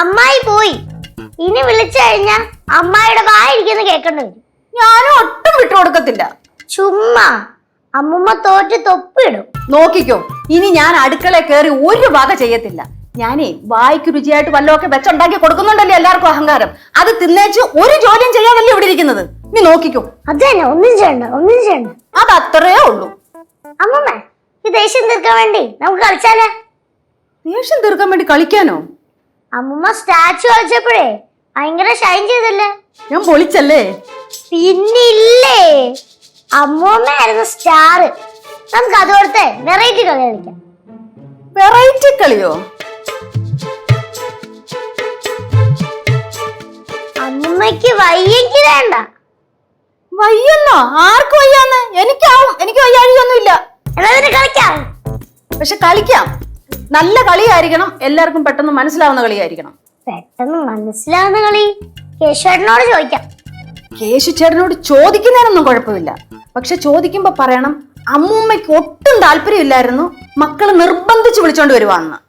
അമ്മായി പോയി. ഇനി വിളിച്ചു കഴിഞ്ഞാ അമ്മായിയുടെ വായിരിക്കുന്ന കേക്കണ്ട വരും ഞാനും ഒട്ടും വിട്ടു കൊടുക്കത്തില്ല. ചുമ്മാ അമ്മുമ്മ തോറ്റ് തൊപ്പിടും നോക്കിക്കോ ഇനി ഞാൻ അടുക്കള കയറി ഒരു വക ചെയ്യത്തില്ല. ഞാനേ വായിക്ക് രുചിയായിട്ട് വല്ലതൊക്കെ വെച്ചുണ്ടാക്കി കൊടുക്കുന്നുണ്ടല്ലോ എല്ലാവർക്കും അഹങ്കാരം. അത് തിന്നേച്ച് ഒരു ജോലിയും ചെയ്യാതല്ലേ ഇവിടെ ഇരിക്കുന്നത്? നീ നോക്കിക്കോ. അത് തന്നെ ഒന്നും ചെയ്യണ്ട ഒന്നും ചെയ്യണ്ട. അത് അത്രേ ഉള്ളൂ. അമ്മുമ്മ ഈ ദേഷ്യം തീർക്കാൻ വേണ്ടി നമുക്ക് കളിച്ചാലേ? ദേഷ്യം തീർക്കാൻ വേണ്ടി കളിക്കാനോ? അമ്മുമ്മ സ്റ്റാച്ചു കളിച്ചപ്പോഴേ ഭയങ്കര ഷൈൻ ചെയ്തല്ലേ? ഞാൻ പൊളിച്ചല്ലേ? പിന്നില്ലേ? അമ്മൂമ്മയായിരുന്നു സ്റ്റാർ നമുക്ക് അതോടത്തെ വെറൈറ്റി കളി കളിക്കാം. വെറൈറ്റി കളിയോ? അമ്മൂമ്മയ്ക്ക് വയ്യെങ്കിൽ വേണ്ട. വയ്യല്ലോ ആർക്ക് വയ്യാന്ന്? എനിക്കാവും. എനിക്ക് വയ്യാഴിയൊന്നുമില്ല എന്നാ പിന്നെ കളിക്കാം. പക്ഷെ കളിക്കാം. നല്ല കളിയായിരിക്കണം എല്ലാവർക്കും പെട്ടെന്ന് മനസ്സിലാവുന്ന കളിയായിരിക്കണം. പെട്ടെന്ന് മനസ്സിലാവുന്ന കളി. കേശുവേട്ടനോട് ചോദിക്കാം. കേശുചേട്ടനോട് ചോദിക്കുന്നതിനൊന്നും കുഴപ്പമില്ല. പക്ഷെ ചോദിക്കുമ്പോ പറയണം അമ്മൂമ്മയ്ക്ക് ഒട്ടും താല്പര്യമില്ലായിരുന്നു. മക്കൾ നിർബന്ധിച്ച് വിളിച്ചോണ്ട് വരുവാന്ന്.